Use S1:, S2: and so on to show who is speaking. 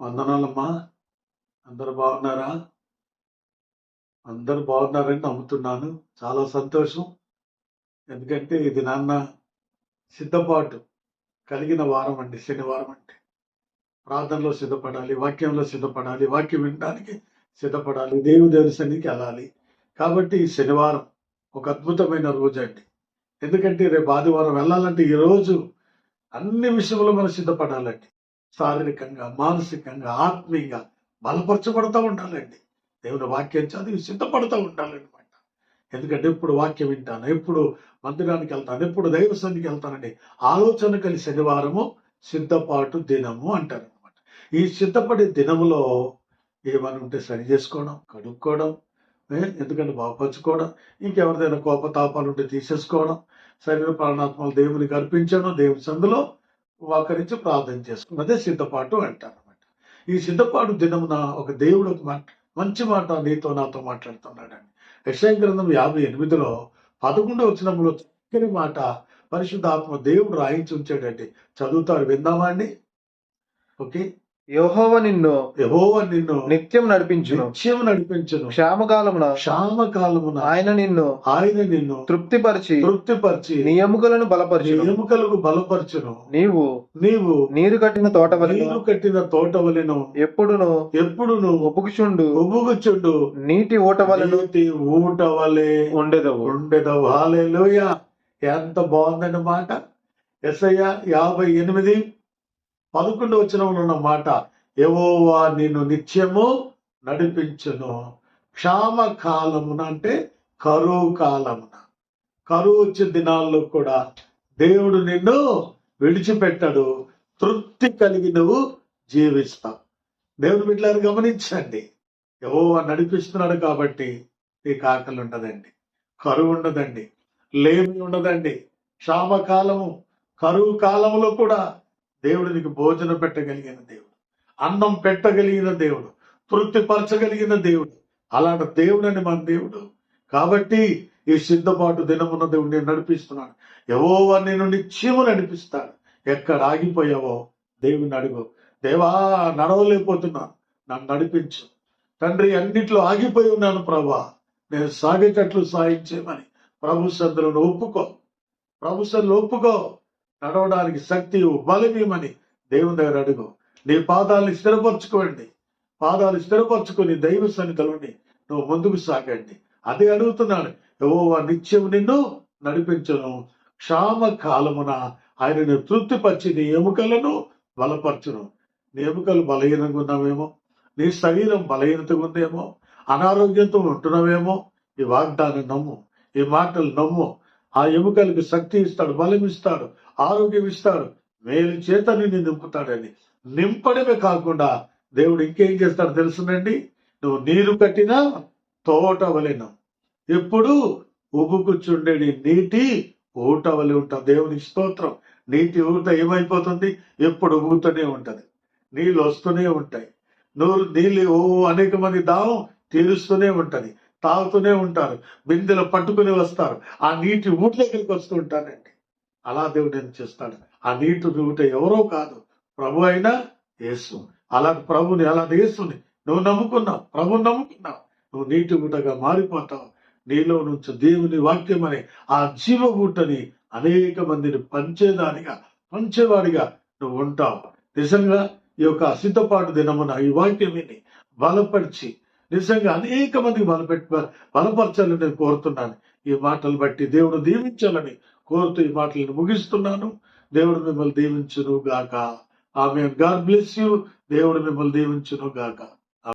S1: వందనాలమ్మా. అందరు బాగున్నారా? అందరు బాగున్నారని నమ్ముతున్నాను. చాలా సంతోషం. ఎందుకంటే ఇది నాన్న సిద్ధపాటు కలిగిన వారం అండి శనివారం అంటే. ప్రార్థనలో సిద్ధపడాలి వాక్యంలో సిద్ధపడాలి వాక్యం వినడానికి సిద్ధపడాలి దేవుని దర్శనానికి వెళ్ళాలి. కాబట్టి ఈ శనివారం ఒక అద్భుతమైన రోజు అండి. ఎందుకంటే రేపు ఆదివారం వెళ్ళాలంటే ఈ రోజు అన్ని విషయంలో మనం సిద్ధపడాలండి. శారీరకంగా మానసికంగా ఆత్మీయంగా బలపరచబడతా ఉండాలండి. దేవుని వాక్యం చదివి సిద్ధపడతా ఉండాలన్నమాట. ఎందుకంటే ఎప్పుడు వాక్యం వింటాను ఎప్పుడు మందిరానికి వెళ్తాను ఎప్పుడు దైవ సన్నిధికి వెళ్తానండి ఆలోచన కలిసి శనివారము సిద్ధపాటు దినము అంటారు అనమాట ఈ సిద్ధపడే దినములో ఏమైనా ఉంటే సరి చేసుకోవడం కడుక్కోవడం ఎందుకంటే బాగుపరచుకోవడం ఇంకెవరిదైనా కోపతాపాలు ఉంటే తీసేసుకోవడం శరీర ప్రాణాత్మలు దేవునికి అర్పించడం దేవుని సందులో వాకరించి ప్రార్థన చేసుకున్నదే అదే సిద్ధపాటు అంటారనమాట ఈ సిద్ధపాటు దినమున ఒక దేవుడు ఒక మాట మంచి మాట నీతో నాతో మాట్లాడుతున్నాడండి యశయ గ్రంథం యాభై ఎనిమిదిలో పదకొండు వచ్చినప్పుడు చక్కని మాట పరిశుద్ధాత్మ దేవుడు రాయించి ఉంచాడండి. చదువుతారు విందామా అండి? ఓకే?
S2: యెహోవా నిన్ను
S1: యెహోవా నిన్ను
S2: నిత్యం నడిపించును.
S1: నిత్యం నడిపించును.
S2: క్షామకాలమున
S1: క్షామకాలమున
S2: ఆయన నిన్ను
S1: ఆయన నిన్ను
S2: తృప్తిపరిచి
S1: తృప్తిపరిచి
S2: నీ ఎముకలను
S1: నీ
S2: బలపరచును.
S1: ఎముకలకు బలపరచును.
S2: నీవు
S1: నీవు
S2: నీరు కట్టిన తోట వలెను
S1: నీరు కట్టిన తోట వలెను
S2: ఎప్పుడును
S1: ఎప్పుడును
S2: ఒప్పుకుచుండు.
S1: ఉబుగుచుండు
S2: నీటి ఊట వలెను
S1: నీటి ఊట వలె
S2: ఉండెదవు.
S1: ఉండేదవు. హాలేలుయ. ఎంత బాగుందండి మాట. ఎస్ఐ యాభై ఎనిమిది పదకొండు వచనంలో ఉన్న మాట ఎవోవా నిన్ను నిత్యము నడిపించును. క్షామ కాలమున అంటే కరువు కాలమున. కరువు వచ్చే దినాల్లో కూడా దేవుడు నిన్ను విడిచిపెట్టడు. తృప్తి కలిగి నువ్వు జీవిస్తావు. దేవుడు బిడ్డలారు గమనించండి. ఎవో నడిపిస్తున్నాడు కాబట్టి నీకు ఆకలి ఉండదండి కరువు ఉండదండి లేమి ఉండదండి. క్షామకాలము కరువు కాలంలో కూడా దేవుడు నీకు భోజనం పెట్టగలిగిన దేవుడు. అన్నం పెట్టగలిగిన దేవుడు. తృప్తిపరచగలిగిన దేవుడు. అలాంటి దేవుడని మన దేవుడు. కాబట్టి ఈ సిద్ధపాటు దినమున్న దేవుడు నేను నడిపిస్తున్నాడు. ఎవో నేను నిత్యము నడిపిస్తాడు. ఎక్కడ ఆగిపోయావో దేవుని అడుగు. దేవా నడవలేకపోతున్నాను నన్ను నడిపించు. తండ్రి అన్నిట్లో ఆగిపోయి ఉన్నాను ప్రభా. నేను సాగేటట్లు సాయించేమని ప్రభు సందులను ఒప్పుకో. ప్రభు సందులు ఒప్పుకో. నడవడానికి శక్తి బలమేమని దేవుని దగ్గర అడుగు. నీ పాదాలను స్థిరపరచుకోండి. పాదాలు స్థిరపరచుకొని దైవ సన్నిధిలోని నువ్వు ముందుకు సాగండి. అదే అడుగుతున్నాడు ఏవో నిత్యం నిన్ను నడిపించను. క్షామ కాలమున ఆయనను తృప్తిపరిచి నీ ఎముకలను బలపరచును. నీ ఎముకలు బలహీనంగా ఉన్నావేమో? నీ శరీరం బలహీనతగా ఉందేమో? అనారోగ్యంతో ఉంటున్నావేమో? ఈ వాగ్దానం నమ్ము. ఈ మాటలు నమ్ము. ఆ ఎముకలకు శక్తి ఇస్తాడు బలం ఇస్తాడు ఆరోగ్యం ఇస్తాడు. మేలు చేత నిన్ను నింపుతాడని. నింపడమే కాకుండా దేవుడు ఇంకేం చేస్తాడు తెలుసునండి? నువ్వు నీరు కట్టిన తోట వలెను ఎప్పుడు ఉబుకుచుండేది నీటి ఊట వలె ఉంటావు దేవుని స్తోత్రం. నీటి ఊట ఏమైపోతుంది? ఎప్పుడు ఉబ్బుతూనే ఉంటది. నీళ్ళు వస్తూనే ఉంటాయి. నూరు నీళ్ళు ఓ అనేక మంది దాహం తీరుస్తూనే ఉంటది. తాగుతూనే ఉంటారు బిందెలు పట్టుకుని వస్తారు. ఆ నీటి ఊట దగ్గరికి వస్తూ ఉంటానండి. అలా దేవుడు ఏం చేస్తాడు? ఆ నీటి ఊట ఎవరో కాదు ప్రభు అయినా యేసు. అలా ప్రభుని అలా యేసుని నువ్వు నమ్ముకున్నావు ప్రభుని నమ్ముకున్నావు. నువ్వు నీటి ఊటగా మారిపోతావు. నీలో నుంచి దేవుని వాక్యం అనే ఆ జీవ ఊటని అనేక మందిని పంచేదానిగా పంచేవాడిగా నువ్వు ఉంటావు. నిజంగా ఈ యొక్క సిద్ధపాటు దినమున ఈ వాక్యం విని బలపరిచి నిజంగా అనేక మందికి బలపెట్టి బలపరచాలని నేను కోరుతున్నాను. ఈ మాటలు బట్టి దేవుడు దీవించాలని కోరుతూ ఈ మాటలను ముగిస్తున్నాను. దేవుడు మిమ్మల్ని దీవించును గాక ఆమె గాడ్ బ్లెస్ యూ. దేవుడు మిమ్మల్ని దీవించును గాక